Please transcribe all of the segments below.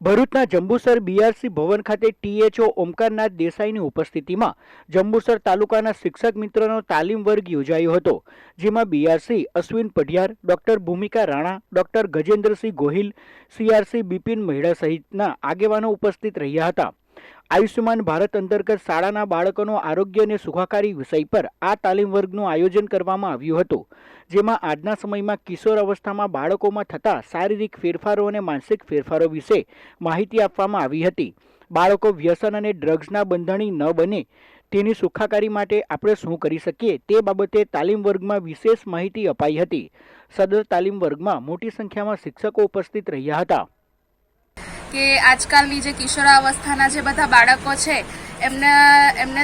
ભરૂચના જંબુસર બીઆરસી ભવન ખાતે ટીએચઓ ઓમકારનાથ દેસાઈની ઉપસ્થિતિમાં જંબુસર તાલુકાના શિક્ષક મિત્રનો તાલીમ વર્ગ યોજાયો હતો, જેમાં BRC Ashwin Padhiyar, doctor Bhumika Rana, doctor Gajendrasinh Gohil, CRC Bipin Maheda સહિતના આગેવાનો ઉપસ્થિત રહ્યા હતા. આયુષ્યમાન ભારત અંતર્ગત શાળાના બાળકોનો આરોગ્ય અને સુખાકારી વિષય પર આ તાલીમ વર્ગનું આયોજન કરવામાં આવ્યું હતું, જેમાં આજના સમયમાં કિશોર અવસ્થામાં બાળકોમાં થતા શારીરિક ફેરફારો અને માનસિક ફેરફારો વિશે માહિતી આપવામાં આવી હતી. બાળકો વ્યસન અને ડ્રગ્સના બંધણી ન બને, તેની સુખાકારી માટે આપણે શું કરી શકીએ તે બાબતે તાલીમ વર્ગમાં વિશેષ માહિતી અપાઈ હતી. સદર તાલીમ વર્ગમાં મોટી સંખ્યામાં શિક્ષકો ઉપસ્થિત રહ્યા હતા. કે આજકાલની જે કિશોરાવસ્થાના જે બધા બાળકો છે, એમને એમને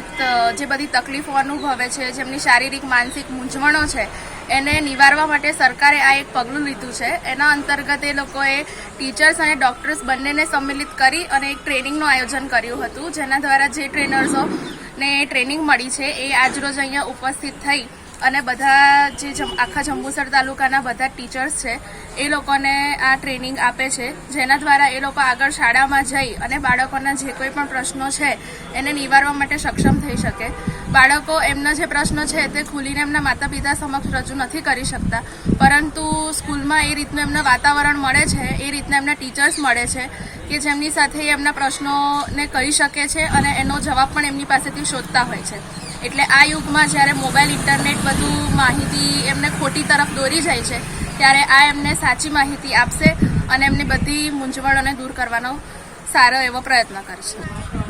જે બધી તકલીફો અનુભવે છે, જેમની શારીરિક, માનસિક મૂંઝવણો છે, એને નિવારવા માટે સરકારે આ એક પગલું લીધું છે. એના અંતર્ગત એ લોકોએ ટીચર્સ અને ડૉક્ટર્સ બંનેને સંમિલિત કરી અને એક ટ્રેનિંગનું આયોજન કર્યું હતું, જેના દ્વારા જે ટ્રેનર્સોને ટ્રેનિંગ મળી છે, એ આજરોજ અહીંયા ઉપસ્થિત થઈ અને બધા જે આખા જંબુસર તાલુકાના બધા ટીચર્સ છે, એ લોકોને આ ટ્રેનિંગ આપે છે. જેના દ્વારા એ લોકો આગળ શાળામાં જઈ અને બાળકોના જે કોઈ પણ પ્રશ્નો છે, એને નિવારવા માટે સક્ષમ થઈ શકે. બાળકો એમના જે પ્રશ્નો છે, તે ખુલીને એમના માતા પિતા સમક્ષ રજૂ નથી કરી શકતા. પરંતુ સ્કૂલમાં એ રીતનું એમને વાતાવરણ મળે છે, એ રીતના એમના ટીચર્સ મળે છે, કે જેમની સાથે એમના પ્રશ્નોને કહી શકે છે અને એનો જવાબ પણ એમની પાસેથી શોધતા હોય છે. એટલે આ યુગમાં જ્યારે મોબાઈલ, ઇન્ટરનેટ બધું માહિતી એમને ખોટી તરફ દોરી જાય છે, ત્યારે આ એમને સાચી માહિતી આપશે અને એમની બધી મૂંઝવણોને દૂર કરવાનો સારો એવો પ્રયત્ન કરશે.